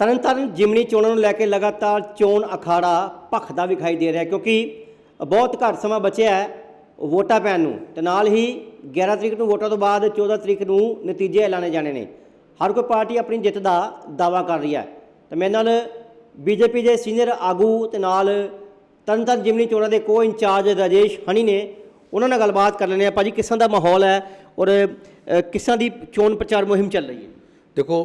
ਤਰਨਤਾਰਨ ਜਿਮਨੀ ਚੋਣਾਂ ਨੂੰ ਲੈ ਕੇ ਲਗਾਤਾਰ ਚੋਣ ਅਖਾੜਾ ਭਖਦਾ ਵਿਖਾਈ ਦੇ ਰਿਹਾ ਕਿਉਂਕਿ ਬਹੁਤ ਘੱਟ ਸਮਾਂ ਬਚਿਆ ਹੈ ਵੋਟਾਂ ਪੈਣ ਨੂੰ ਤੇ ਨਾਲ ਹੀ 11 ਤਰੀਕ ਨੂੰ ਵੋਟਾਂ ਤੋਂ ਬਾਅਦ 14 ਤਰੀਕ ਨੂੰ ਨਤੀਜੇ ਐਲਾਨੇ ਜਾਣੇ ਨੇ। ਹਰ ਕੋਈ ਪਾਰਟੀ ਆਪਣੀ ਜਿੱਤ ਦਾ ਦਾਵਾ ਕਰ ਰਹੀ ਹੈ। ਤੇ ਮੇਰੇ ਨਾਲ ਬੀਜੇਪੀ ਦੇ ਸੀਨੀਅਰ ਆਗੂ ਤੇ ਨਾਲ ਤਰਨਤਾਰਨ ਜਿਮਨੀ ਚੋਣਾਂ ਦੇ ਕੋ ਇੰਚਾਰਜ ਰਾਜੇਸ਼ ਹਣੀ ਨੇ, ਉਹਨਾਂ ਨਾਲ ਗੱਲਬਾਤ ਕਰ ਲੈਂਦੇ ਆ ਭਾਜੀ ਕਿਸ ਤਰ੍ਹਾਂ ਦਾ ਮਾਹੌਲ ਹੈ ਔਰ ਕਿਸਾਂ ਦੀ ਚੋਣ ਪ੍ਰਚਾਰ ਮੁਹਿੰਮ ਚੱਲ ਰਹੀ ਹੈ। ਦੇਖੋ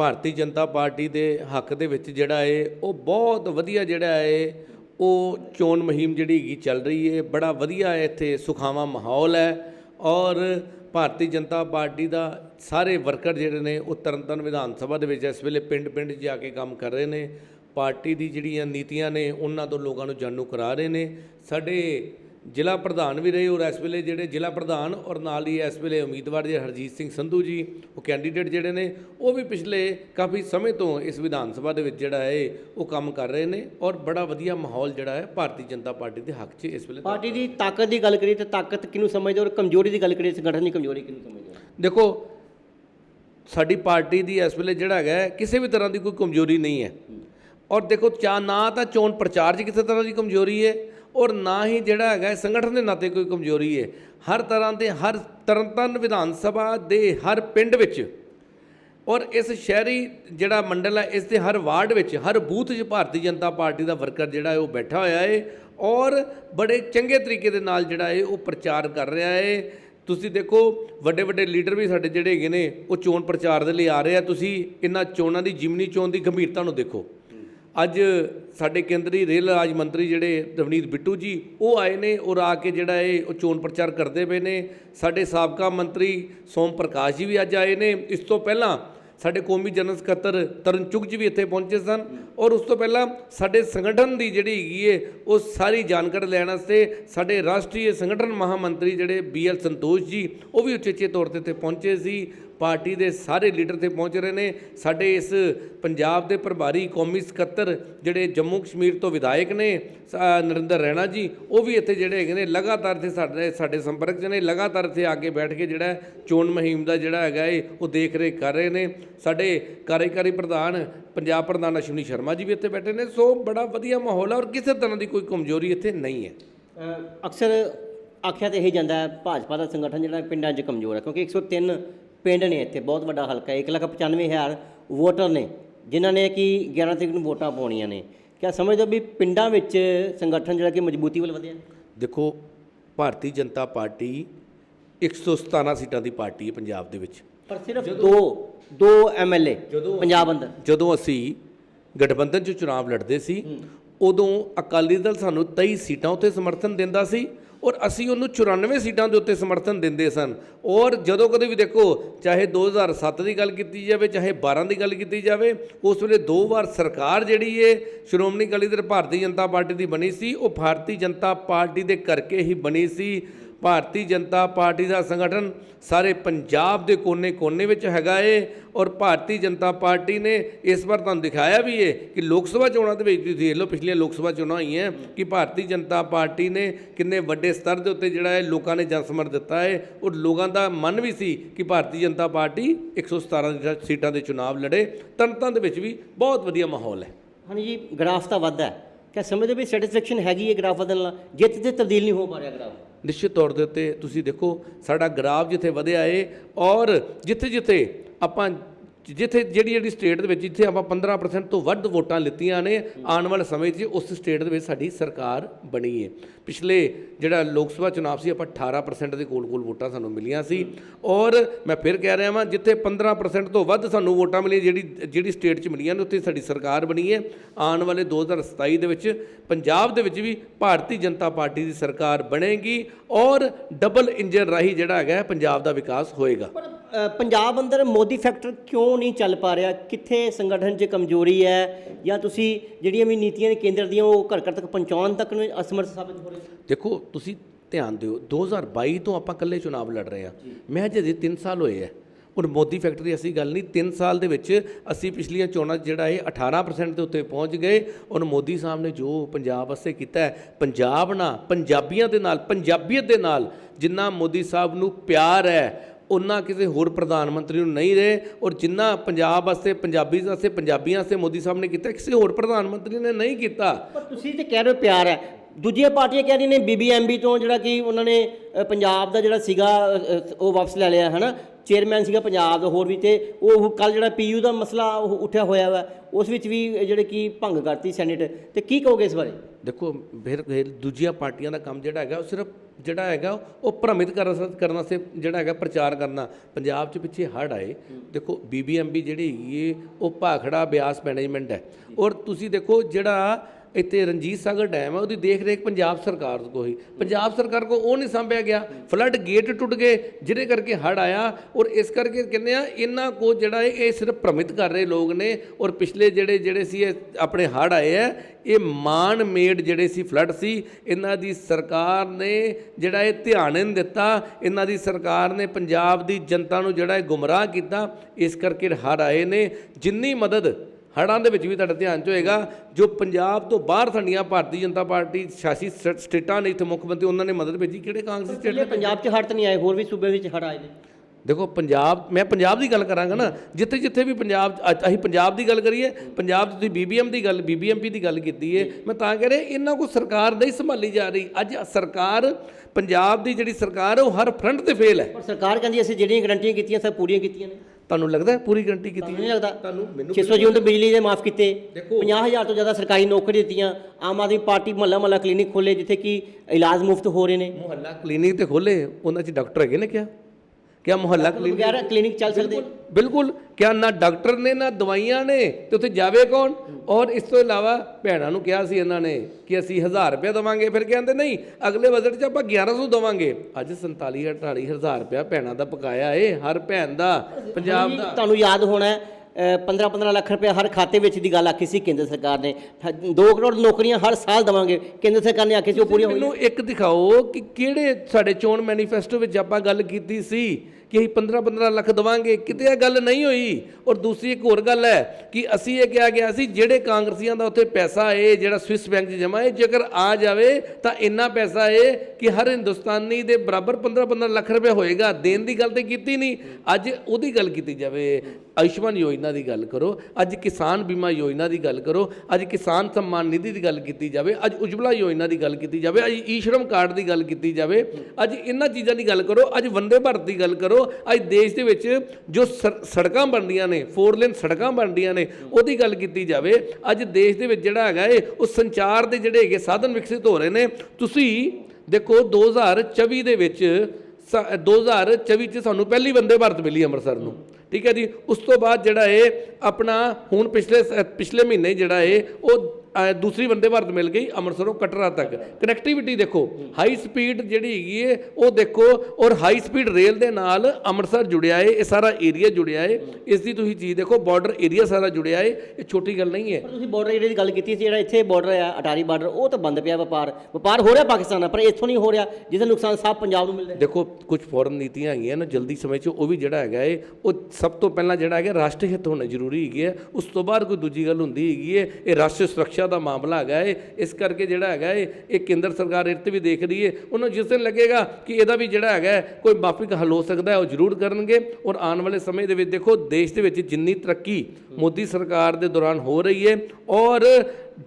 ਭਾਰਤੀ ਜਨਤਾ ਪਾਰਟੀ ਦੇ ਹੱਕ ਦੇ ਵਿੱਚ ਜਿਹੜਾ ਏ, ਉਹ ਬਹੁਤ ਵਧੀਆ ਜਿਹੜਾ ਏ, ਉਹ ਚੋਣ ਮੁਹਿੰਮ ਜਿਹੜੀ ਹੈਗੀ ਚੱਲ ਰਹੀ ਏ, ਬੜਾ ਵਧੀਆ ਇੱਥੇ ਸੁਖਾਵਾਂ ਮਾਹੌਲ ਹੈ ਔਰ ਭਾਰਤੀ ਜਨਤਾ ਪਾਰਟੀ ਦਾ ਸਾਰੇ ਵਰਕਰ ਜਿਹੜੇ ਨੇ, ਉਹ ਤਰਨਤਾਰਨ ਵਿਧਾਨ ਸਭਾ ਦੇ ਵਿੱਚ ਇਸ ਵੇਲੇ ਪਿੰਡ-ਪਿੰਡ ਜਾ ਕੇ ਕੰਮ ਕਰ ਰਹੇ ਨੇ। ਪਾਰਟੀ ਦੀ ਜਿਹੜੀਆਂ ਨੀਤੀਆਂ ਨੇ, ਉਹਨਾਂ ਤੋਂ ਲੋਕਾਂ ਨੂੰ ਜਾਣੂ ਕਰਾ ਰਹੇ ਨੇ। ਸਾਡੇ ਜ਼ਿਲ੍ਹਾ ਪ੍ਰਧਾਨ ਵੀ ਰਹੇ ਔਰ ਇਸ ਵੇਲੇ ਜਿਹੜੇ ਜ਼ਿਲ੍ਹਾ ਪ੍ਰਧਾਨ ਔਰ ਨਾਲ ਹੀ ਇਸ ਵੇਲੇ ਉਮੀਦਵਾਰ ਜਿਹੜੇ ਹਰਜੀਤ ਸਿੰਘ ਸੰਧੂ ਜੀ ਉਹ ਕੈਂਡੀਡੇਟ ਜਿਹੜੇ ਨੇ ਉਹ ਵੀ ਪਿਛਲੇ ਕਾਫੀ ਸਮੇਂ ਤੋਂ ਇਸ ਵਿਧਾਨ ਸਭਾ ਦੇ ਵਿੱਚ ਜਿਹੜਾ ਹੈ ਉਹ ਕੰਮ ਕਰ ਰਹੇ ਨੇ ਔਰ ਬੜਾ ਵਧੀਆ ਮਾਹੌਲ ਜਿਹੜਾ ਹੈ ਭਾਰਤੀ ਜਨਤਾ ਪਾਰਟੀ ਦੇ ਹੱਕ 'ਚ ਇਸ ਵੇਲੇ ਪਾਰਟੀ ਦੀ ਤਾਕਤ ਦੀ ਗੱਲ ਕਰੀਏ ਤਾਂ ਤਾਕਤ ਕਿਹਨੂੰ ਸਮਝਦੇ ਔਰ ਕਮਜ਼ੋਰੀ ਦੀ ਗੱਲ ਕਰੀਏ ਸੰਗਠਨ ਦੀ ਕਮਜ਼ੋਰੀ ਕਿਹਨੂੰ ਸਮਝਦੇ ਦੇਖੋ ਸਾਡੀ ਪਾਰਟੀ ਦੀ ਇਸ ਵੇਲੇ ਜਿਹੜਾ ਹੈਗਾ ਹੈ, ਕਿਸੇ ਵੀ ਤਰ੍ਹਾਂ ਦੀ ਕੋਈ ਕਮਜ਼ੋਰੀ ਨਹੀਂ ਹੈ। ਔਰ ਦੇਖੋ ਚਾ ਨਾ ਤਾਂ ਚੋਣ ਪ੍ਰਚਾਰ 'ਚ ਕਿਸੇ ਤਰ੍ਹਾਂ ਦੀ ਕਮਜ਼ੋਰੀ ਹੈ ਔਰ ਨਾ ਹੀ ਜਿਹੜਾ ਹੈਗਾ ਸੰਗਠਨ ਦੇ ਨਾਤੇ ਕੋਈ ਕਮਜ਼ੋਰੀ ਹੈ। ਹਰ ਤਰ੍ਹਾਂ ਦੇ, ਹਰ ਤਰਨਤਾਰਨ ਵਿਧਾਨ ਸਭਾ ਦੇ ਹਰ ਪਿੰਡ ਵਿੱਚ ਔਰ ਇਸ ਸ਼ਹਿਰੀ ਜਿਹੜਾ ਮੰਡਲ ਹੈ, ਇਸ ਦੇ ਹਰ ਵਾਰਡ ਵਿੱਚ, ਹਰ ਬੂਥ 'ਚ ਭਾਰਤੀ ਜਨਤਾ ਪਾਰਟੀ ਦਾ ਵਰਕਰ ਜਿਹੜਾ ਹੈ, ਉਹ ਬੈਠਾ ਹੋਇਆ ਹੈ ਔਰ ਬੜੇ ਚੰਗੇ ਤਰੀਕੇ ਦੇ ਨਾਲ ਜਿਹੜਾ ਹੈ, ਉਹ ਪ੍ਰਚਾਰ ਕਰ ਰਿਹਾ ਹੈ। ਤੁਸੀਂ ਦੇਖੋ, ਵੱਡੇ ਵੱਡੇ ਲੀਡਰ ਵੀ ਸਾਡੇ ਜਿਹੜੇ ਹੈਗੇ ਨੇ, ਉਹ ਚੋਣ ਪ੍ਰਚਾਰ ਦੇ ਲਈ ਆ ਰਹੇ ਆ। ਤੁਸੀਂ ਇਹਨਾਂ ਚੋਣਾਂ ਦੀ, ਜਿਮਨੀ ਚੋਣ ਦੀ ਗੰਭੀਰਤਾ ਨੂੰ ਦੇਖੋ। ਅੱਜ ਸਾਡੇ ਕੇਂਦਰੀ ਰੇਲ ਰਾਜ ਮੰਤਰੀ ਜਿਹੜੇ ਰਵਨੀਤ ਬਿੱਟੂ ਜੀ, ਉਹ ਆਏ ਨੇ, ਔਰ ਆ ਕੇ ਜਿਹੜਾ ਇਹ ਉਹ ਚੋਣ ਪ੍ਰਚਾਰ ਕਰਦੇ ਪਏ ਨੇ। ਸਾਡੇ ਸਾਬਕਾ ਮੰਤਰੀ ਸੋਮ ਪ੍ਰਕਾਸ਼ ਜੀ ਵੀ ਅੱਜ ਆਏ ਨੇ। ਇਸ ਤੋਂ ਪਹਿਲਾਂ ਸਾਡੇ ਕੌਮੀ ਜਨਰਲ ਸਕੱਤਰ ਤਰਨ ਚੁਗ ਜੀ ਵੀ ਇੱਥੇ ਪਹੁੰਚੇ ਸਨ, ਔਰ ਉਸ ਤੋਂ ਪਹਿਲਾਂ ਸਾਡੇ ਸੰਗਠਨ ਦੀ ਜਿਹੜੀ ਹੈਗੀ ਏ, ਉਹ ਸਾਰੀ ਜਾਣਕਾਰੀ ਲੈਣ ਵਾਸਤੇ ਸਾਡੇ ਰਾਸ਼ਟਰੀ ਸੰਗਠਨ ਮਹਾਮੰਤਰੀ ਜਿਹੜੇ ਬੀ ਬੀਐਲ ਸੰਤੋਸ਼ ਜੀ, ਉਹ ਵੀ ਉਚੇਚੇ ਤੌਰ ਤੇ ਇੱਥੇ ਪਹੁੰਚੇ ਸੀ। ਪਾਰਟੀ ਦੇ ਸਾਰੇ ਲੀਡਰ ਤੇ ਪਹੁੰਚ ਰਹੇ ਨੇ। ਸਾਡੇ ਇਸ ਪੰਜਾਬ ਦੇ ਪ੍ਰਭਾਰੀ ਕੌਮੀ ਸਕੱਤਰ ਜਿਹੜੇ ਜੰਮੂ ਕਸ਼ਮੀਰ ਤੋਂ ਵਿਧਾਇਕ ਨੇ, ਸ- ਨਰਿੰਦਰ ਰੈਣਾ ਜੀ, ਉਹ ਵੀ ਇੱਥੇ ਜਿਹੜੇ ਹੈਗੇ ਨੇ, ਲਗਾਤਾਰ ਇੱਥੇ ਸਾਡੇ ਸਾਡੇ ਸੰਪਰਕ 'ਚ ਨੇ, ਲਗਾਤਾਰ ਇੱਥੇ ਆ ਕੇ ਬੈਠ ਕੇ ਜਿਹੜਾ ਚੋਣ ਮੁਹਿੰਮ ਦਾ ਜਿਹੜਾ ਹੈਗਾ ਏ, ਉਹ ਦੇਖ ਰੇਖ ਕਰ ਰਹੇ ਨੇ। ਸਾਡੇ ਕਾਰਜਕਾਰੀ ਪ੍ਰਧਾਨ, ਪੰਜਾਬ ਪ੍ਰਧਾਨ ਅਸ਼ਵਨੀ ਸ਼ਰਮਾ ਜੀ ਵੀ ਇੱਥੇ ਬੈਠੇ ਨੇ। ਸੋ ਬੜਾ ਵਧੀਆ ਮਾਹੌਲ ਹੈ ਔਰ ਕਿਸੇ ਤਰ੍ਹਾਂ ਦੀ ਕੋਈ ਕਮਜ਼ੋਰੀ ਇੱਥੇ ਨਹੀਂ ਹੈ। ਅਕਸਰ ਆਖਿਆ ਤੇ ਇਹ ਜਾਂਦਾ ਭਾਜਪਾ ਦਾ ਸੰਗਠਨ ਜਿਹੜਾ ਪਿੰਡਾਂ 'ਚ ਕਮਜ਼ੋਰ ਹੈ, ਕਿਉਂਕਿ 103 ਪਿੰਡ ਨੇ ਇੱਥੇ ਬਹੁਤ ਵੱਡਾ ਹਲਕਾ ਹੈ 1,95,000 ਵੋਟਰ ਨੇ ਜਿਨ੍ਹਾਂ ਨੇ ਕਿ 11 ਤਰੀਕ ਨੂੰ ਵੋਟਾਂ ਪਾਉਣੀਆਂ ਨੇ। ਕਿਆ ਸਮਝਦੇ ਹੋ ਵੀ ਪਿੰਡਾਂ ਵਿੱਚ ਸੰਗਠਨ ਜਿਹੜਾ ਕਿ ਮਜ਼ਬੂਤੀ ਵੱਲ ਵਧਿਆ? ਦੇਖੋ ਭਾਰਤੀ ਜਨਤਾ ਪਾਰਟੀ 117 ਸੀਟਾਂ ਦੀ ਪਾਰਟੀ ਹੈ ਪੰਜਾਬ ਦੇ ਵਿੱਚ। ਪਰ ਸਿਰਫ ਦੋ ਦੋ ਐਮਐਲਏ ਪੰਜਾਬ ਅੰਦਰ। ਜਦੋਂ ਅਸੀਂ ਗਠਬੰਧਨ 'ਚ ਚੁਣਾਵ ਲੜਦੇ ਸੀ ਉਦੋਂ ਅਕਾਲੀ ਦਲ ਸਾਨੂੰ 23 ਸੀਟਾਂ ਉੱਤੇ ਸਮਰਥਨ ਦਿੰਦਾ ਸੀ ਔਰ ਅਸੀਂ ਉਹਨੂੰ 94 ਸੀਟਾਂ ਦੇ ਉੱਤੇ ਸਮਰਥਨ ਦਿੰਦੇ ਸਨ। ਔਰ ਜਦੋਂ ਕਦੇ ਵੀ ਦੇਖੋ, ਚਾਹੇ 2007 ਦੀ ਗੱਲ ਕੀਤੀ ਜਾਵੇ, ਚਾਹੇ 12 ਦੀ ਗੱਲ ਕੀਤੀ ਜਾਵੇ, ਉਸ ਵੇਲੇ ਦੋ ਵਾਰ ਸਰਕਾਰ ਜਿਹੜੀ ਏ, ਸ਼੍ਰੋਮਣੀ ਅਕਾਲੀ ਦਲ ਭਾਰਤੀ ਜਨਤਾ ਪਾਰਟੀ ਦੀ ਬਣੀ ਸੀ, ਉਹ ਭਾਰਤੀ ਜਨਤਾ ਪਾਰਟੀ ਦੇ ਕਰਕੇ ਹੀ ਬਣੀ ਸੀ। ਭਾਰਤੀ ਜਨਤਾ ਪਾਰਟੀ ਦਾ ਸੰਗਠਨ ਸਾਰੇ ਪੰਜਾਬ ਦੇ ਕੋਨੇ-ਕੋਨੇ ਵਿੱਚ ਹੈਗਾ ਏ ਔਰ ਭਾਰਤੀ ਜਨਤਾ ਪਾਰਟੀ ਨੇ ਇਸ ਵਾਰ ਤੁਹਾਨੂੰ ਦਿਖਾਇਆ ਵੀ ਏ ਕਿ ਲੋਕ ਸਭਾ ਚੋਣਾਂ ਦੇ ਵਿੱਚ ਤੁਸੀਂ ਦੇਖ ਲਓ, ਪਿਛਲੀਆਂ ਲੋਕ ਸਭਾ ਚੋਣਾਂ ਹੋਈਆਂ ਕਿ ਭਾਰਤੀ ਜਨਤਾ ਪਾਰਟੀ ਨੇ ਕਿੰਨੇ ਵੱਡੇ ਸਤਰ ਦੇ ਉੱਤੇ ਜਿਹੜਾ ਹੈ ਲੋਕਾਂ ਨੇ ਜਨਸਮਰ ਦਿੱਤਾ ਹੈ ਔਰ ਲੋਕਾਂ ਦਾ ਮਨ ਵੀ ਸੀ ਕਿ ਭਾਰਤੀ ਜਨਤਾ ਪਾਰਟੀ 117 ਦੀ ਸੀਟਾਂ ਦੇ ਚੁਣਾਵ ਲੜੇ। ਤਰਨਤਾਰਨ ਦੇ ਵਿੱਚ ਵੀ ਬਹੁਤ ਵਧੀਆ ਮਾਹੌਲ ਹੈ ਹਾਂਜੀ ਜੀ, ਗ੍ਰਾਫ ਤਾਂ ਵੱਧਦਾ ਹੈ। ਕਿਆ ਸਮਝਦੇ ਵੀ ਸੈਟੀਸਫੈਕਸ਼ਨ ਹੈਗੀ ਹੈ ਗ੍ਰਾਫ ਵਧਣ ਨਾਲ? ਜਿੱਤ ਤੇ ਤਬਦੀਲ ਨਹੀਂ ਹੋ ਪਾ ਰਿਹਾ ਗ੍ਰਾਫ। ਨਿਸ਼ਚਿਤ ਤੌਰ ਦੇ ਉੱਤੇ ਤੁਸੀਂ ਦੇਖੋ, ਸਾਡਾ ਗ੍ਰਾਫ ਜਿੱਥੇ ਵਧਿਆ ਏ ਔਰ ਜਿੱਥੇ ਜਿੱਥੇ ਆਪਾਂ ਜਿੱਥੇ ਜਿਹੜੀ ਜਿਹੜੀ ਸਟੇਟ ਦੇ ਵਿੱਚ ਜਿੱਥੇ ਆਪਾਂ 15% ਤੋਂ ਵੱਧ ਵੋਟਾਂ ਲਿੱਤੀਆਂ ਨੇ ਆਉਣ ਵਾਲੇ ਸਮੇਂ 'ਚ ਉਸ ਸਟੇਟ ਦੇ ਵਿੱਚ ਸਾਡੀ ਸਰਕਾਰ ਬਣੀ ਹੈ। ਪਿਛਲੇ ਜਿਹੜਾ ਲੋਕ ਸਭਾ ਚੁਣਾਵ ਸੀ, ਆਪਾਂ 18% ਦੇ ਕੋਲ ਕੋਲ ਵੋਟਾਂ ਸਾਨੂੰ ਮਿਲੀਆਂ ਸੀ। ਔਰ ਮੈਂ ਫਿਰ ਕਹਿ ਰਿਹਾ ਵਾਂ, ਜਿੱਥੇ 15% ਤੋਂ ਵੱਧ ਸਾਨੂੰ ਵੋਟਾਂ ਮਿਲੀਆਂ, ਜਿਹੜੀ ਜਿਹੜੀ ਸਟੇਟ 'ਚ ਮਿਲੀਆਂ ਨੇ, ਉੱਥੇ ਸਾਡੀ ਸਰਕਾਰ ਬਣੀ ਹੈ। ਆਉਣ ਵਾਲੇ 2027 ਦੇ ਵਿੱਚ ਪੰਜਾਬ ਦੇ ਵਿੱਚ ਵੀ ਭਾਰਤੀ ਜਨਤਾ ਪਾਰਟੀ ਦੀ ਸਰਕਾਰ ਬਣੇਗੀ ਔਰ ਡਬਲ ਇੰਜਨ ਰਾਹੀਂ ਜਿਹੜਾ ਹੈਗਾ, ਪੰਜਾਬ ਦਾ ਵਿਕਾਸ ਹੋਏਗਾ। ਪੰਜਾਬ ਅੰਦਰ ਮੋਦੀ ਫੈਕਟਰ ਕਿਉਂ ਨਹੀਂ ਚੱਲ ਪਾ ਰਿਹਾ? ਕਿੱਥੇ ਸੰਗਠਨ 'ਚ ਕਮਜ਼ੋਰੀ ਹੈ? ਜਾਂ ਤੁਸੀਂ ਜਿਹੜੀਆਂ ਵੀ ਨੀਤੀਆਂ ਨੇ ਕੇਂਦਰ ਦੀਆਂ, ਉਹ ਘਰ ਘਰ ਤੱਕ ਪਹੁੰਚਾਉਣ ਤੱਕ ਨੂੰ ਅਸਮਰਥ ਸਾਬਤ ਹੋ ਰਹੇ ਦੇਖੋ, ਤੁਸੀਂ ਧਿਆਨ ਦਿਓ 2022 ਤੋਂ ਆਪਾਂ ਇਕੱਲੇ ਚੁਣਾਵ ਲੜ ਰਹੇ ਹਾਂ। ਮੈਂ ਅਜੇ 3 ਸਾਲ ਹੋਏ ਆ ਹੁਣ ਮੋਦੀ ਫੈਕਟਰੀ ਐਸੀ ਗੱਲ ਨਹੀਂ 3 ਸਾਲ ਦੇ ਵਿੱਚ ਅਸੀਂ ਪਿਛਲੀਆਂ ਚੋਣਾਂ ਜਿਹੜਾ ਇਹ 18% ਦੇ ਉੱਤੇ ਪਹੁੰਚ ਗਏ। ਔਰ ਮੋਦੀ ਸਾਹਿਬ ਨੇ ਜੋ ਪੰਜਾਬ ਵਾਸਤੇ ਕੀਤਾ ਹੈ, ਪੰਜਾਬ ਨਾਲ, ਪੰਜਾਬੀਆਂ ਦੇ ਨਾਲ, ਪੰਜਾਬੀਅਤ ਦੇ ਨਾਲ ਜਿੰਨਾ ਮੋਦੀ ਸਾਹਿਬ ਨੂੰ ਪਿਆਰ ਹੈ ਉਹਨਾਂ ਕਿਸੇ ਹੋਰ ਪ੍ਰਧਾਨ ਮੰਤਰੀ ਨੂੰ ਨਹੀਂ ਰਹੇ ਔਰ ਜਿੰਨਾ ਪੰਜਾਬ ਵਾਸਤੇ, ਪੰਜਾਬੀ ਵਾਸਤੇ, ਪੰਜਾਬੀਆਂ ਵਾਸਤੇ ਮੋਦੀ ਸਾਹਿਬ ਨੇ ਕੀਤਾ, ਕਿਸੇ ਹੋਰ ਪ੍ਰਧਾਨ ਮੰਤਰੀ ਨੇ ਨਹੀਂ ਕੀਤਾ। ਪਰ ਤੁਸੀਂ ਤੇ ਕਹਿ ਰਹੇ ਹੋ ਪਿਆਰ ਹੈ। ਦੂਜੀਆਂ ਪਾਰਟੀਆਂ ਕਹਿ ਰਹੀਆਂ ਨੇ ਬੀਬੀਐਮਬੀ ਤੋਂ ਜਿਹੜਾ ਕਿ ਉਹਨਾਂ ਨੇ ਪੰਜਾਬ ਦਾ ਜਿਹੜਾ ਸੀਗਾ ਉਹ ਵਾਪਸ ਲੈ ਲਿਆ, ਹਨਾ? ਚੇਅਰਮੈਨ ਸੀਗਾ ਪੰਜਾਬ ਦਾ ਹੋਰ ਵੀ ਤੇ ਉਹ ਕੱਲ ਜਿਹੜਾ ਪੀਯੂ ਦਾ ਮਸਲਾ ਉਹ ਉੱਠਿਆ ਹੋਇਆ ਵਾ, ਉਸ ਵਿੱਚ ਵੀ ਜਿਹੜੇ ਕਿ ਭੰਗ ਕਰਤੀ ਸੈਨੇਟ, ਤੇ ਕੀ ਕਹੋਗੇ ਇਸ ਬਾਰੇ? ਦੇਖੋ, ਫਿਰ ਫਿਰ ਦੂਜੀਆਂ ਪਾਰਟੀਆਂ ਦਾ ਕੰਮ ਜਿਹੜਾ ਹੈਗਾ, ਉਹ ਸਿਰਫ ਜਿਹੜਾ ਹੈਗਾ, ਉਹ ਭ੍ਰਮਿਤ ਕਰਨ ਕਰਨ ਸੇ ਜਿਹੜਾ ਹੈਗਾ ਪ੍ਰਚਾਰ ਕਰਨਾ। ਪੰਜਾਬ 'ਚ ਪਿੱਛੇ ਹੜ ਆਏ, ਦੇਖੋ ਬੀਬੀਐਮਬੀ ਜਿਹੜੀ ਹੈਗੀ ਏ, ਉਹ ਭਾਖੜਾ ਬਿਆਸ ਮੈਨੇਜਮੈਂਟ ਹੈ। ਔਰ ਤੁਸੀਂ ਦੇਖੋ, ਜਿਹੜਾ ਇੱਥੇ ਰਣਜੀਤ ਸਾਗਰ ਡੈਮ ਹੈ ਉਹਦੀ ਦੇਖ ਰੇਖ ਪੰਜਾਬ ਸਰਕਾਰ ਕੋ ਹੀ ਪੰਜਾਬ ਸਰਕਾਰ ਕੋ ਉਹ ਨਹੀਂ ਸੰਭਿਆ ਗਿਆ। ਫਲੱਡ ਗੇਟ ਟੁੱਟ ਗਏ, ਜਿਹਦੇ ਕਰਕੇ ਹੜ ਆਇਆ ਔਰ ਇਸ ਕਰਕੇ ਕਹਿੰਦੇ ਆ ਇਹਨਾਂ ਕੋ ਜਿਹੜਾ ਹੈ ਇਹ ਸਿਰਫ ਭ੍ਰਮਿਤ ਕਰ ਰਹੇ ਲੋਕ ਨੇ ਔਰ ਪਿਛਲੇ ਜਿਹੜੇ ਜਿਹੜੇ ਸੀ ਇਹ ਆਪਣੇ ਹੜ ਆਏ ਆ, ਇਹ ਮਾਨ ਮੇਡ ਜਿਹੜੇ ਸੀ ਫਲੱਡ ਸੀ, ਇਹਨਾਂ ਦੀ ਸਰਕਾਰ ਨੇ ਜਿਹੜਾ ਇਹ ਧਿਆਨ ਨਹੀਂ ਦਿੱਤਾ, ਇਹਨਾਂ ਦੀ ਸਰਕਾਰ ਨੇ ਪੰਜਾਬ ਦੀ ਜਨਤਾ ਨੂੰ ਜਿਹੜਾ ਇਹ ਗੁੰਮਰਾਹ ਕੀਤਾ, ਇਸ ਕਰਕੇ ਹੜ ਆਏ ਨੇ। ਜਿੰਨੀ ਮਦਦ ਹੜ੍ਹਾਂ ਦੇ ਵਿੱਚ ਵੀ ਤੁਹਾਡਾ ਧਿਆਨ ਚ ਹੋਏਗਾ ਜੋ ਪੰਜਾਬ ਤੋਂ ਬਾਹਰ ਸਾਡੀਆਂ ਭਾਰਤੀ ਜਨਤਾ ਪਾਰਟੀ ਸਟ- ਸਟੇਟਾਂ ਨੇ ਇੱਥੇ ਮੁੱਖ ਮੰਤਰੀ ਉਹਨਾਂ ਨੇ ਮਦਦ ਭੇਜੀ ਕਿਹੜੇ ਕਾਂਗਰਸੀ ਸਟੇਟ ਪੰਜਾਬ 'ਚ ਹੜ੍ਹ ਤਾਂ ਨਹੀਂ ਆਏ ਹੋਰ ਵੀ ਸੂਬੇ ਵਿੱਚ ਹੜ੍ਹ ਆਏ ਨੇ। ਦੇਖੋ ਪੰਜਾਬ ਮੈਂ ਪੰਜਾਬ ਦੀ ਗੱਲ ਕਰਾਂਗਾ ਨਾ ਜਿੱਥੇ ਜਿੱਥੇ ਵੀ ਪੰਜਾਬ ਅਸੀਂ ਪੰਜਾਬ ਦੀ ਗੱਲ ਕਰੀਏ ਪੰਜਾਬ 'ਚ ਤੁਸੀਂ ਬੀਬੀਐਮ ਦੀ ਗੱਲ ਬੀਬੀਐਮਪੀ ਦੀ ਗੱਲ ਕੀਤੀ ਹੈ ਮੈਂ ਤਾਂ ਕਹਿ ਰਿਹਾ ਇਹਨਾਂ ਕੋ ਸਰਕਾਰ ਨਹੀਂ ਸੰਭਾਲੀ ਜਾ ਰਹੀ। ਅੱਜ ਸਰਕਾਰ ਪੰਜਾਬ ਦੀ ਜਿਹੜੀ ਸਰਕਾਰ ਹੈ ਉਹ ਹਰ ਫਰੰਟ ਤੇ ਫੇਲ ਹੈ। ਪਰ ਸਰਕਾਰ ਕਹਿੰਦੀ ਅਸੀਂ ਜਿਹੜੀਆਂ ਗਰੰਟੀਆਂ ਕੀਤੀਆਂ ਸਭ ਪੂਰੀਆਂ ਕੀਤੀਆਂ ਨੇ। ਤੁਹਾਨੂੰ ਲੱਗਦਾ ਪੂਰੀ ਗਰੰਟੀ ਕੀਤੀ ਨਹੀਂ ਲੱਗਦਾ? ਤੁਹਾਨੂੰ ਮੈਨੂੰ 600 ਯੂਨਿਟ ਬਿਜਲੀ ਦੇ ਮਾਫ ਕੀਤੇ। ਦੇਖੋ- 50000 ਤੋਂ ਜ਼ਿਆਦਾ ਸਰਕਾਰੀ ਨੌਕਰੀ ਦਿੱਤੀਆਂ। ਆਮ ਆਦਮੀ ਪਾਰਟੀ ਮਹੱਲਾ ਮਹੱਲਾ ਕਲੀਨਿਕ ਖੋਲੇ ਜਿੱਥੇ ਕਿ ਇਲਾਜ ਮੁਫਤ ਹੋ ਰਹੇ ਨੇ। ਮੁਹੱਲਾ ਕਲੀਨਿਕ ਤੇ ਖੋਲੇ ਉਹਨਾਂ 'ਚ ਡਾਕਟਰ ਹੈਗੇ ਨੇ ਕਿਆ? ਕਿਆ ਮੁਹੱਲਾ ਕਲੀਨਿਕ? ਬਗੈਰ ਕਲੀਨਿਕ ਚੱਲ ਸਕਦੇ ਬਿਲਕੁਲ ਕਿਆ ਨਾ ਡਾਕਟਰ ਨੇ ਨਾ ਦਵਾਈਆਂ ਨੇ ਤੇ ਉੱਥੇ ਜਾਵੇ ਕੌਣ? ਔਰ ਇਸ ਤੋਂ ਇਲਾਵਾ ਭੈਣਾਂ ਨੂੰ ਕਿਹਾ ਸੀ ਇਹਨਾਂ ਨੇ ਕਿ ਅਸੀਂ 1000 ਰੁਪਏ ਦਵਾਂਗੇ। ਫਿਰ ਕਹਿੰਦੇ ਨਹੀਂ ਅਗਲੇ ਬਜਟ 'ਚ ਆਪਾਂ 1100 ਦਵਾਂਗੇ। ਅੱਜ 47 48 ਹਜ਼ਾਰ ਰੁਪਏ ਭੈਣਾਂ ਦਾ ਪਕਾਇਆ ਏ ਹਰ ਭੈਣ ਦਾ ਪੰਜਾਬ ਦਾ। ਤੁਹਾਨੂੰ ਯਾਦ ਹੋਣਾ 15 15 ਲੱਖ ਰੁਪਏ ਹਰ ਖਾਤੇ ਵਿੱਚ ਦੀ ਗੱਲ ਆਖੀ ਸੀ ਕੇਂਦਰ ਸਰਕਾਰ ਨੇ। 2 ਕਰੋੜ ਨੌਕਰੀਆਂ ਹਰ ਸਾਲ ਦਵਾਂਗੇ। ਕੇਂਦਰ ਸਰਕਾਰ ਨੇ ਆਖੀ ਸੀ ਉਹ ਪੂਰੀਆਂ ਹੋਈਆਂ ਮੈਨੂੰ ਇੱਕ ਦਿਖਾਓ ਕਿ ਕਿਹੜੇ ਸਾਡੇ ਚੋਣ ਮੈਨੀਫੈਸਟੋ ਵਿੱਚ ਆਪਾਂ ਗੱਲ ਕੀਤੀ ਸੀ? ਕਿ ਅਸੀਂ 15 15 ਲੱਖ ਦਵਾਂਗੇ, ਕਿਤੇ ਇਹ ਗੱਲ ਨਹੀਂ ਹੋਈ। ਔਰ ਦੂਸਰੀ ਇੱਕ ਹੋਰ ਗੱਲ ਹੈ ਕਿ ਅਸੀਂ ਇਹ ਕਿਹਾ ਗਿਆ ਸੀ, ਜਿਹੜੇ ਕਾਂਗਰਸੀਆਂ ਦਾ ਉੱਥੇ ਪੈਸਾ ਏ, ਜਿਹੜਾ ਸਵਿਸ ਬੈਂਕ 'ਚ ਜਮ੍ਹਾਂ ਹੈ ਜੇਕਰ ਆ ਜਾਵੇ ਤਾਂ ਇੰਨਾ ਪੈਸਾ ਏ ਕਿ ਹਰ ਹਿੰਦੁਸਤਾਨੀ ਦੇ ਬਰਾਬਰ 15 15 ਲੱਖ ਰੁਪਏ ਹੋਏਗਾ। ਦੇਣ ਦੀ ਗੱਲ ਤੇ ਕੀਤੀ ਨਹੀਂ। ਅੱਜ ਉਹਦੀ ਗੱਲ ਕੀਤੀ ਜਾਵੇ। ਆਯੁਸ਼ਮਾਨ ਯੋਜਨਾ ਦੀ ਗੱਲ ਕਰੋ। ਅੱਜ ਕਿਸਾਨ ਬੀਮਾ ਯੋਜਨਾ ਦੀ ਗੱਲ ਕਰੋ। ਅੱਜ ਕਿਸਾਨ ਸਨਮਾਨ ਨਿਧੀ ਦੀ ਗੱਲ ਕੀਤੀ ਜਾਵੇ। ਅੱਜ ਉਜਵਲਾ ਯੋਜਨਾ ਦੀ ਗੱਲ ਕੀਤੀ ਜਾਵੇ। ਅੱਜ ਈ ਸ਼੍ਰਮ ਕਾਰਡ ਦੀ ਗੱਲ ਕੀਤੀ ਜਾਵੇ। ਅੱਜ ਇਹਨਾਂ ਚੀਜ਼ਾਂ ਦੀ ਗੱਲ ਕਰੋ। ਅੱਜ ਵੰਦੇ ਭਾਰਤ ਦੀ ਗੱਲ ਕਰੋ। ਅੱਜ ਦੇਸ਼ ਦੇ ਵਿੱਚ ਜੋ ਸੜ- ਸੜਕਾਂ ਬਣਦੀਆਂ ਨੇ ਫੋਰ ਲੇਨ ਸੜਕਾਂ ਬਣਦੀਆਂ ਨੇ, ਉਹਦੀ ਗੱਲ ਕੀਤੀ ਜਾਵੇ, ਅੱਜ ਦੇਸ਼ ਦੇ ਵਿੱਚ ਜਿਹੜਾ ਹੈਗਾ ਏ ਉਹ ਸੰਚਾਰ ਦੇ ਜਿਹੜੇ ਹੈਗੇ ਸਾਧਨ ਵਿਕਸਿਤ ਹੋ ਰਹੇ ਨੇ, ਤੁਸੀਂ ਦੇਖੋ 2024 ਦੇ ਵਿੱਚ ਸ- 2024 ਚ ਸਾਨੂੰ ਪਹਿਲੀ ਵੰਦੇ ਭਾਰਤ ਮਿਲੀ ਅੰਮ੍ਰਿਤਸਰ ਨੂੰ, ਠੀਕ ਹੈ ਜੀ? ਉਸ ਤੋਂ ਬਾਅਦ ਜਿਹੜਾ ਇਹ ਆਪਣਾ ਹੁਣ ਪਿਛਲੇ ਪਿਛਲੇ ਮਹੀਨੇ ਜਿਹੜਾ ਇਹ, ਉਹ ਦੂਸਰੀ ਵੰਦੇ ਭਾਰਤ ਮਿਲ ਗਈ ਅੰਮ੍ਰਿਤਸਰੋਂ ਕਟਰਾ ਤੱਕ। ਕਨੈਕਟੀਵਿਟੀ ਦੇਖੋ ਹਾਈ ਸਪੀਡ ਜਿਹੜੀ ਹੈਗੀ ਏ ਉਹ ਦੇਖੋ ਔਰ ਹਾਈ ਸਪੀਡ ਰੇਲ ਦੇ ਨਾਲ ਅੰਮ੍ਰਿਤਸਰ ਜੁੜਿਆ ਏ ਇਹ ਸਾਰਾ ਏਰੀਆ ਜੁੜਿਆ ਏ। ਇਸ ਦੀ ਤੁਸੀਂ ਚੀਜ਼ ਦੇਖੋ ਬਾਰਡਰ ਏਰੀਆ ਸਾਰਾ ਜੁੜਿਆ ਏ ਇਹ ਛੋਟੀ ਗੱਲ ਨਹੀਂ ਹੈ ਤੁਸੀਂ ਬਾਰਡਰ ਏਰੀਆ ਦੀ ਗੱਲ ਕੀਤੀ ਸੀ ਜਿਹੜਾ ਇੱਥੇ ਬਾਰਡਰ ਆ ਅਟਾਰੀ ਬਾਰਡਰ ਉਹ ਤਾਂ ਬੰਦ ਪਿਆ ਵਪਾਰ। ਵਪਾਰ ਹੋ ਰਿਹਾ ਪਾਕਿਸਤਾਨ ਨਾਲ ਪਰ ਇੱਥੋਂ ਨਹੀਂ ਹੋ ਰਿਹਾ ਜਿਹਦਾ ਨੁਕਸਾਨ ਸਭ ਪੰਜਾਬ ਨੂੰ ਮਿਲ ਰਿਹਾ ਦੇਖੋ ਕੁਝ ਫੋਰਨ ਨੀਤੀਆਂ ਹੈਗੀਆਂ ਨਾ ਜਲਦੀ ਸਮੇਂ 'ਚ ਉਹ ਵੀ ਜਿਹੜਾ ਹੈਗਾ ਏ ਉਹ ਸਭ ਤੋਂ ਪਹਿਲਾਂ ਜਿਹੜਾ ਹੈਗਾ ਰਾਸ਼ਟਰੀ ਹਿੱਤ ਹੋਣਾ ਜ਼ਰੂਰੀ ਹੈਗੀ ਹੈ ਉਸ ਤੋਂ ਬਾਅਦ ਕੋਈ ਦੂਜੀ ਗੱਲ ਹੁੰਦੀ ਹੈਗੀ ਹੈ ਇਹ ਰਾਸ਼ਟਰੀ ਸੁਰੱਖਿਆ ਦਾ ਮਾਮਲਾ ਹੈਗਾ ਏ ਇਸ ਕਰਕੇ ਜਿਹੜਾ ਹੈਗਾ ਏ ਇਹ ਕੇਂਦਰ ਸਰਕਾਰ ਇਹ ਵੀ ਦੇਖ ਰਹੀ ਹੈ ਉਹਨਾਂ ਨੂੰ ਜਿਸ ਦਿਨ ਲੱਗੇਗਾ ਕਿ ਇਹਦਾ ਵੀ ਜਿਹੜਾ ਹੈਗਾ ਹੈ, ਕੋਈ ਮਾਫਿਕ ਹੱਲ ਹੋ ਸਕਦਾ ਹੈ ਉਹ ਜ਼ਰੂਰ ਕਰਨਗੇ। ਔਰ ਆਉਣ ਵਾਲੇ ਸਮੇਂ ਦੇ ਵਿੱਚ ਦੇਖੋ ਦੇਸ਼ ਦੇ ਵਿੱਚ ਜਿੰਨੀ ਤਰੱਕੀ ਮੋਦੀ ਸਰਕਾਰ ਦੇ ਦੌਰਾਨ ਹੋ ਰਹੀ ਹੈ ਔਰ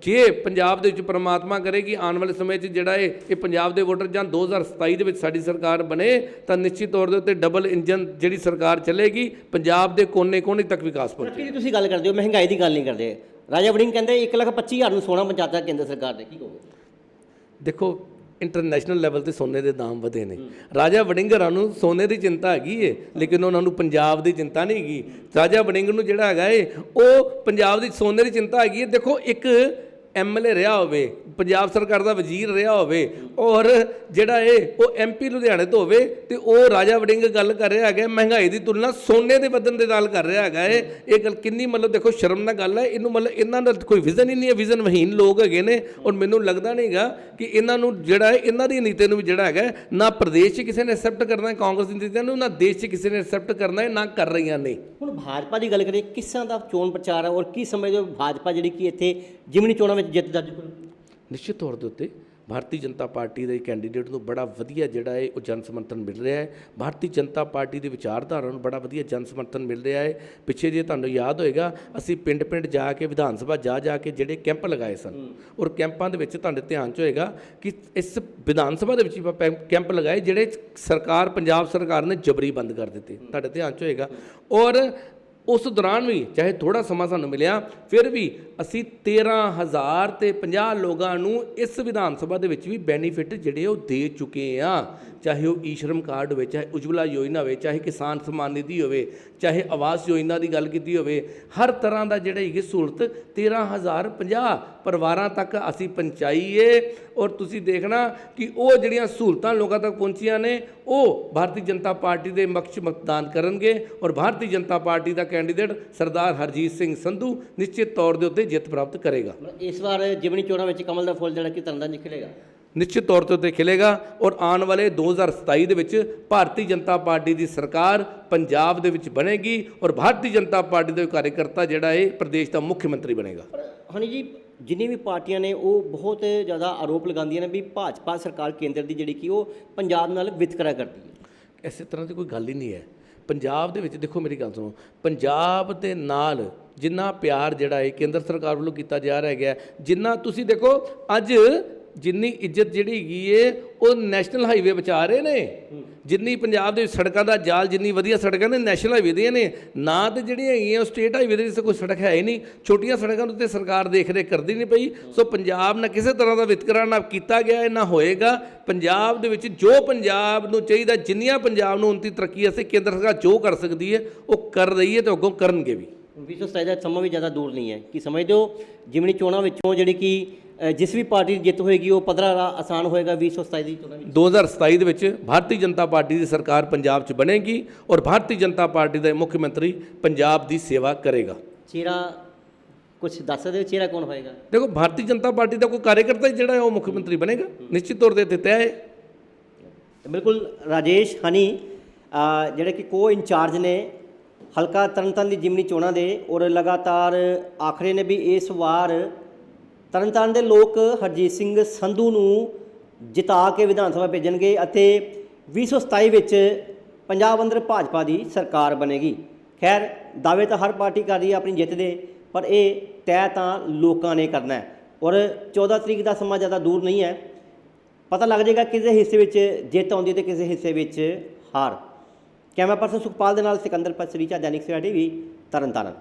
ਜੇ ਪੰਜਾਬ ਦੇ ਵਿੱਚ ਪ੍ਰਮਾਤਮਾ ਕਰੇ ਕਿ ਆਉਣ ਵਾਲੇ ਸਮੇਂ 'ਚ ਜਿਹੜਾ ਇਹ ਇਹ ਪੰਜਾਬ ਦੇ ਵੋਟਰ ਜਾਂ 2027 ਦੇ ਵਿੱਚ ਸਾਡੀ ਸਰਕਾਰ ਬਣੇ ਤਾਂ ਨਿਸ਼ਚਿਤ ਤੌਰ ਦੇ ਉੱਤੇ ਡਬਲ ਇੰਜਨ ਜਿਹੜੀ ਸਰਕਾਰ ਚੱਲੇਗੀ ਪੰਜਾਬ ਦੇ ਕੋਨੇ-ਕੋਨੇ ਤੱਕ ਵਿਕਾਸ ਪਹੁੰਚੇ ਤੁਸੀਂ ਗੱਲ ਕਰਦੇ ਹੋ ਮਹਿੰਗਾਈ ਦੀ ਗੱਲ ਨਹੀਂ ਕਰਦੇ। ਰਾਜਾ ਵੜਿੰਗ ਕਹਿੰਦੇ 1 ਲੱਖ 25 ਹਜ਼ਾਰ ਨੂੰ ਸੋਨਾ ਪਹੁੰਚਾਤਾ ਕੇਂਦਰ ਸਰਕਾਰ ਨੇ, ਕੀ ਕਹੋਗੇ? ਦੇਖੋ ਇੰਟਰਨੈਸ਼ਨਲ ਲੈਵਲ ਤੇ ਸੋਨੇ ਦੇ ਦਾਮ ਵਧੇ ਨੇ। ਰਾਜਾ ਵੜਿੰਗਰਾਂ ਨੂੰ ਸੋਨੇ ਦੀ ਚਿੰਤਾ ਹੈਗੀ ਏ, ਲੇਕਿਨ ਉਹਨਾਂ ਨੂੰ ਪੰਜਾਬ ਦੀ ਚਿੰਤਾ ਨਹੀਂ ਹੈਗੀ। ਰਾਜਾ ਵੜਿੰਗ ਨੂੰ ਜਿਹੜਾ ਹੈਗਾ ਏ, ਉਹ ਪੰਜਾਬ ਦੀ ਸੋਨੇ ਦੀ ਚਿੰਤਾ ਹੈਗੀ ਏ। ਦੇਖੋ, ਇੱਕ ਐਮਐਲਏ ਰਿਹਾ ਹੋਵੇ, ਪੰਜਾਬ ਸਰਕਾਰ ਦਾ ਵਜ਼ੀਰ ਰਿਹਾ ਹੋਵੇ, ਔਰ ਜਿਹੜਾ ਇਹ, ਉਹ ਐਮਪੀ ਲੁਧਿਆਣੇ ਤੋਂ ਹੋਵੇ, ਤੇ ਉਹ ਰਾਜਾ ਵੜਿੰਗ ਗੱਲ ਕਰ ਰਿਹਾ ਹੈਗਾ, ਮਹਿੰਗਾਈ ਦੀ ਤੁਲਨਾ ਸੋਨੇ ਦੇ ਵਧਣ ਦੇ ਨਾਲ ਕਰ ਰਿਹਾ ਹੈਗਾ ਇਹ। ਇਹ ਗੱਲ ਕਿੰਨੀ ਮਤਲਬ ਦੇਖੋ ਸ਼ਰਮ ਨਾਲ ਗੱਲ ਹੈ, ਇਹਨੂੰ ਮਤਲਬ ਇਹਨਾਂ ਦਾ ਕੋਈ ਵਿਜ਼ਨ ਹੀ ਨਹੀਂ ਹੈ ਵਿਜ਼ਨ ਵਹੀਨ ਲੋਕ ਹੈਗੇ ਨੇ, ਔਰ ਮੈਨੂੰ ਲੱਗਦਾ ਨਹੀਂਗਾ ਕਿ ਇਹਨਾਂ ਨੂੰ ਜਿਹੜਾ ਹੈ, ਇਹਨਾਂ ਦੀ ਨੀਤੀ ਨੂੰ ਵੀ ਜਿਹੜਾ ਹੈਗਾ, ਨਾ ਪ੍ਰਦੇਸ਼ 'ਚ ਕਿਸੇ ਨੇ ਐਕਸੈਪਟ ਕਰਨਾ ਹੈ, ਕਾਂਗਰਸ ਦੀ ਨੀਤੀਆਂ ਨੂੰ, ਨਾ ਦੇਸ਼ 'ਚ ਕਿਸੇ ਨੇ ਐਕਸੈਪਟ ਕਰਨਾ ਹੈ, ਨਾ ਕਰ ਰਹੀਆਂ ਨੇ। ਹੁਣ ਭਾਜਪਾ ਦੀ ਗੱਲ ਕਰੀਏ, ਕਿਸਾਂ ਦਾ ਚੋਣ ਪ੍ਰਚਾਰ ਹੈ, ਔਰ ਕੀ ਸਮਝਦੇ ਹੋ ਭਾਜਪਾ ਜਿਹੜੀ ਕਿ ਇੱਥੇ ਜਿਮਨੀ ਚੋਣਾਂ ਵਿੱਚ ਜਿੱਤ ਦਰਜ ਕਰੂ। ਨਿਸ਼ਚਿਤ ਤੌਰ ਦੇ ਉੱਤੇ ਭਾਰਤੀ ਜਨਤਾ ਪਾਰਟੀ ਦੇ ਕੈਂਡੀਡੇਟ ਨੂੰ ਬੜਾ ਵਧੀਆ ਜਿਹੜਾ ਹੈ ਉਹ ਜਨ ਸਮਰਥਨ ਮਿਲ ਰਿਹਾ ਹੈ। ਭਾਰਤੀ ਜਨਤਾ ਪਾਰਟੀ ਦੀ ਵਿਚਾਰਧਾਰਾ ਨੂੰ ਬੜਾ ਵਧੀਆ ਜਨ ਸਮਰਥਨ ਮਿਲ ਰਿਹਾ ਹੈ। ਪਿੱਛੇ ਜੇ ਤੁਹਾਨੂੰ ਯਾਦ ਹੋਏਗਾ ਅਸੀਂ ਪਿੰਡ-ਪਿੰਡ ਜਾ ਕੇ ਵਿਧਾਨ ਸਭਾ ਜਾ ਜਾ ਕੇ ਜਿਹੜੇ ਕੈਂਪ ਲਗਾਏ ਸਨ ਔਰ ਕੈਂਪਾਂ ਦੇ ਵਿੱਚ ਤੁਹਾਡੇ ਧਿਆਨ 'ਚ ਹੋਏਗਾ ਕਿ ਇਸ ਵਿਧਾਨ ਸਭਾ ਦੇ ਵਿੱਚ ਵੀ ਆਪਾਂ ਕੈਂਪ ਲਗਾਏ ਜਿਹੜੇ ਸਰਕਾਰ ਪੰਜਾਬ ਸਰਕਾਰ ਨੇ ਜਬਰੀ ਬੰਦ ਕਰ ਦਿੱਤੇ। ਤੁਹਾਡੇ ਧਿਆਨ 'ਚ ਹੋਏਗਾ। ਔਰ ਉਸ ਦੌਰਾਨ ਵੀ ਚਾਹੇ ਥੋੜਾ ਸਮਾਂ ਸਾਨੂੰ ਮਿਲਿਆ, ਫਿਰ ਵੀ ਅਸੀਂ 13000 ਤੇ 50 ਲੋਕਾਂ ਨੂੰ ਇਸ ਵਿਧਾਨ ਸਭਾ ਦੇ ਵਿੱਚ ਵੀ ਬੈਨੀਫਿਟ ਜਿਹੜੇ ਉਹ ਦੇ ਚੁੱਕੇ ਆ ਚਾਹੇ ਉਹ ਈਸ਼ਰਮ ਕਾਰਡ ਹੋਵੇ, ਚਾਹੇ ਉਜਵਲਾ ਯੋਜਨਾ ਹੋਵੇ, ਚਾਹੇ ਕਿਸਾਨ ਸਨਮਾਨ ਨਿਧੀ ਹੋਵੇ ਚਾਹੇ ਆਵਾਸ ਯੋਜਨਾ ਦੀ ਗੱਲ ਕੀਤੀ ਹੋਵੇ, ਹਰ ਤਰ੍ਹਾਂ ਦਾ ਜਿਹੜਾ ਹੈਗੀ ਸਹੂਲਤ 13050 ਪਰਿਵਾਰਾਂ ਤੱਕ ਅਸੀਂ ਪਹੁੰਚਾਈਏ। ਔਰ ਤੁਸੀਂ ਦੇਖਣਾ ਕਿ ਉਹ ਜਿਹੜੀਆਂ ਸਹੂਲਤਾਂ ਲੋਕਾਂ ਤੱਕ ਪਹੁੰਚੀਆਂ ਨੇ, ਉਹ ਭਾਰਤੀ ਜਨਤਾ ਪਾਰਟੀ ਦੇ ਮਕਸ਼ ਮਤਦਾਨ ਕਰਨਗੇ। ਔਰ ਭਾਰਤੀ ਜਨਤਾ ਪਾਰਟੀ ਦਾ ਕੈਂਡੀਡੇਟ ਸਰਦਾਰ ਹਰਜੀਤ ਸਿੰਘ ਸੰਧੂ ਨਿਸ਼ਚਿਤ ਤੌਰ ਦੇ ਉੱਤੇ ਜਿੱਤ ਪ੍ਰਾਪਤ ਕਰੇਗਾ। ਇਸ ਵਾਰ ਜਿਮਨੀ ਚੋਣਾਂ ਵਿੱਚ ਕਮਲ ਦਾ ਫੁੱਲ ਜਿਹੜਾ ਕਿ ਤਰਨਤਾਰਨ ਨਿਕਲੇਗਾ ਨਿਸ਼ਚਿਤ ਤੌਰ ਤੇ ਉੱਤੇ ਖਿਲੇਗਾ ਔਰ ਆਉਣ ਵਾਲੇ 2027 ਦੇ ਵਿੱਚ ਭਾਰਤੀ ਜਨਤਾ ਪਾਰਟੀ ਦੀ ਸਰਕਾਰ ਪੰਜਾਬ ਦੇ ਵਿੱਚ ਬਣੇਗੀ ਔਰ ਭਾਰਤੀ ਜਨਤਾ ਪਾਰਟੀ ਦਾ ਕਾਰਜਕਰਤਾ ਜਿਹੜਾ ਹੈ ਪ੍ਰਦੇਸ਼ ਦਾ ਮੁੱਖ ਮੰਤਰੀ ਬਣੇਗਾ। ਹਣੀ ਜੀ ਜਿੰਨੀ ਵੀ ਪਾਰਟੀਆਂ ਨੇ ਉਹ ਬਹੁਤ ਜ਼ਿਆਦਾ ਆਰੋਪ ਲਗਾਉਂਦੀਆਂ ਨੇ ਵੀ ਭਾਜਪਾ ਸਰਕਾਰ ਕੇਂਦਰ ਦੀ ਜਿਹੜੀ ਕਿ ਉਹ ਪੰਜਾਬ ਨਾਲ ਵਿਤਕਰਾ ਕਰਦੀ ਹੈ। ਇਸੇ ਤਰ੍ਹਾਂ ਦੀ ਕੋਈ ਗੱਲ ਹੀ ਨਹੀਂ ਹੈ। ਪੰਜਾਬ ਦੇ ਵਿੱਚ ਦੇਖੋ ਮੇਰੀ ਗੱਲ ਸੁਣੋ ਪੰਜਾਬ ਦੇ ਨਾਲ ਜਿੰਨਾ ਪਿਆਰ ਜਿਹੜਾ ਹੈ ਕੇਂਦਰ ਸਰਕਾਰ ਵੱਲੋਂ ਕੀਤਾ ਜਾ ਰਿਹਾ ਹੈਗਾ ਜਿੰਨਾ ਤੁਸੀਂ ਦੇਖੋ ਅੱਜ ਜਿੰਨੀ ਇੱਜ਼ਤ ਜਿਹੜੀ ਹੈਗੀ ਏ, ਉਹ ਨੈਸ਼ਨਲ ਹਾਈਵੇ ਬਚਾ ਰਹੇ ਨੇ। ਜਿੰਨੀ ਪੰਜਾਬ ਦੇ ਸੜਕਾਂ ਦਾ ਜਾਲ, ਜਿੰਨੀ ਵਧੀਆ ਸੜਕਾਂ ਨੇ, ਨੈਸ਼ਨਲ ਹਾਈਵੇ ਦੀਆਂ ਨੇ। ਨਾ ਤੇ ਜਿਹੜੀਆਂ ਹੈਗੀਆਂ, ਉਹ ਸਟੇਟ ਹਾਈਵੇ ਦੇ ਵਿੱਚ ਕੋਈ ਸੜਕ ਹੈ ਹੀ ਨਹੀਂ। ਛੋਟੀਆਂ ਸੜਕਾਂ ਦੇ ਉੱਤੇ ਸਰਕਾਰ ਦੇਖ ਰੇਖ ਕਰਦੀ ਨਹੀਂ ਪਈ। ਸੋ ਪੰਜਾਬ ਨਾਲ ਕਿਸੇ ਤਰ੍ਹਾਂ ਦਾ ਵਿਤਕਰਾ ਨਾ ਕੀਤਾ ਗਿਆ ਨਾ ਹੋਏਗਾ। ਪੰਜਾਬ ਦੇ ਵਿੱਚ ਜੋ ਪੰਜਾਬ ਨੂੰ ਚਾਹੀਦਾ, ਜਿੰਨੀਆਂ ਪੰਜਾਬ ਨੂੰ ਉਨਤੀ ਤਰੱਕੀ ਅਸੀਂ ਕੇਂਦਰ ਸਰਕਾਰ ਜੋ ਕਰ ਸਕਦੀ ਹੈ, ਉਹ ਕਰ ਰਹੀ ਹੈ ਤੇ ਅੱਗੋਂ ਕਰਨਗੇ ਵੀ। 2027 ਦਾ ਸਮਾਂ ਵੀ ਜ਼ਿਆਦਾ ਦੂਰ ਨਹੀਂ ਹੈ। ਕਿ ਸਮਝਦੇ ਹੋ? ਜਿਮਣੀ ਚੋਣਾਂ ਵਿੱਚੋਂ ਜਿਹੜੀ ਕਿ ਅ, ਜਿਸ ਵੀ ਪਾਰਟੀ ਦੀ ਜਿੱਤ ਹੋਏਗੀ ਉਹ ਪੱਧਰਾ ਆਸਾਨ ਹੋਏਗਾ 2027 ਦੀ ਚੋਣਾਂ ਵਿੱਚ। 2027 ਦੇ ਵਿੱਚ ਭਾਰਤੀ ਜਨਤਾ ਪਾਰਟੀ ਦੀ ਸਰਕਾਰ ਪੰਜਾਬ 'ਚ ਬਣੇਗੀ ਔਰ ਭਾਰਤੀ ਜਨਤਾ ਪਾਰਟੀ ਦਾ ਮੁੱਖ ਮੰਤਰੀ ਪੰਜਾਬ ਦੀ ਸੇਵਾ ਕਰੇਗਾ। ਚਿਹਰਾ ਕੁਝ ਦੱਸ ਸਕਦੇ ਹੋ? ਚਿਹਰਾ ਕੌਣ ਹੋਏਗਾ? ਦੇਖੋ ਭਾਰਤੀ ਜਨਤਾ ਪਾਰਟੀ ਦਾ ਕੋਈ ਕਾਰਜਕਰਤਾ ਹੀ ਜਿਹੜਾ ਹੈ ਉਹ ਮੁੱਖ ਮੰਤਰੀ ਬਣੇਗਾ। ਨਿਸ਼ਚਿਤ ਤੌਰ ਤੇ ਤੈਅ ਹੈ। ਬਿਲਕੁਲ ਰਾਜੇਸ਼ ਹਨੀ ਅ, ਜਿਹੜੇ ਕਿ ਕੋ ਇੰਚਾਰਜ ਨੇ ਹਲਕਾ ਤਰਨਤਾਰਨ ਦੀ ਜਿਮਨੀ ਚੋਣਾਂ ਦੇ ਔਰ ਲਗਾਤਾਰ ਆਖਰੇ ਨੇ ਵੀ ਇਸ ਵਾਰ ਤਰਨਤਾਰਨ ਦੇ ਲੋਕ ਹਰਜੀਤ ਸਿੰਘ ਸੰਧੂ ਨੂੰ ਜਿਤਾ ਕੇ ਵਿਧਾਨ ਸਭਾ ਭੇਜਣਗੇ ਅਤੇ 2027 ਵਿੱਚ ਪੰਜਾਬ ਅੰਦਰ ਭਾਜਪਾ ਦੀ ਸਰਕਾਰ ਬਣੇਗੀ। ਖੈਰ, ਦਾਅਵੇ ਤਾਂ ਹਰ ਪਾਰਟੀ ਕਰ ਰਹੀ ਹੈ, ਆਪਣੀ ਜਿੱਤ ਦੇ, ਪਰ ਇਹ ਤੈਅ ਤਾਂ ਲੋਕਾਂ ਨੇ ਕਰਨਾ ਹੈ। ਔਰ 14 ਤਰੀਕ ਦਾ ਸਮਾਂ ਜ਼ਿਆਦਾ ਦੂਰ ਨਹੀਂ ਹੈ। ਪਤਾ ਲੱਗ ਜਾਏਗਾ ਕਿਸੇ ਹਿੱਸੇ ਵਿੱਚ ਜਿੱਤ ਆਉਂਦੀ ਤੇ ਕਿਸੇ ਹਿੱਸੇ ਵਿੱਚ ਹਾਰ। ਕੈਮਰਾ ਪਰਸਨ ਸੁਖਪਾਲ ਦੇ ਨਾਲ ਸਿਕੰਦਰ ਪਸਰੀਚਾ ਦੈਨਿਕ ਸਵੇਰਾ ਟੀਵੀ, ਤਰਨਤਾਰਨ।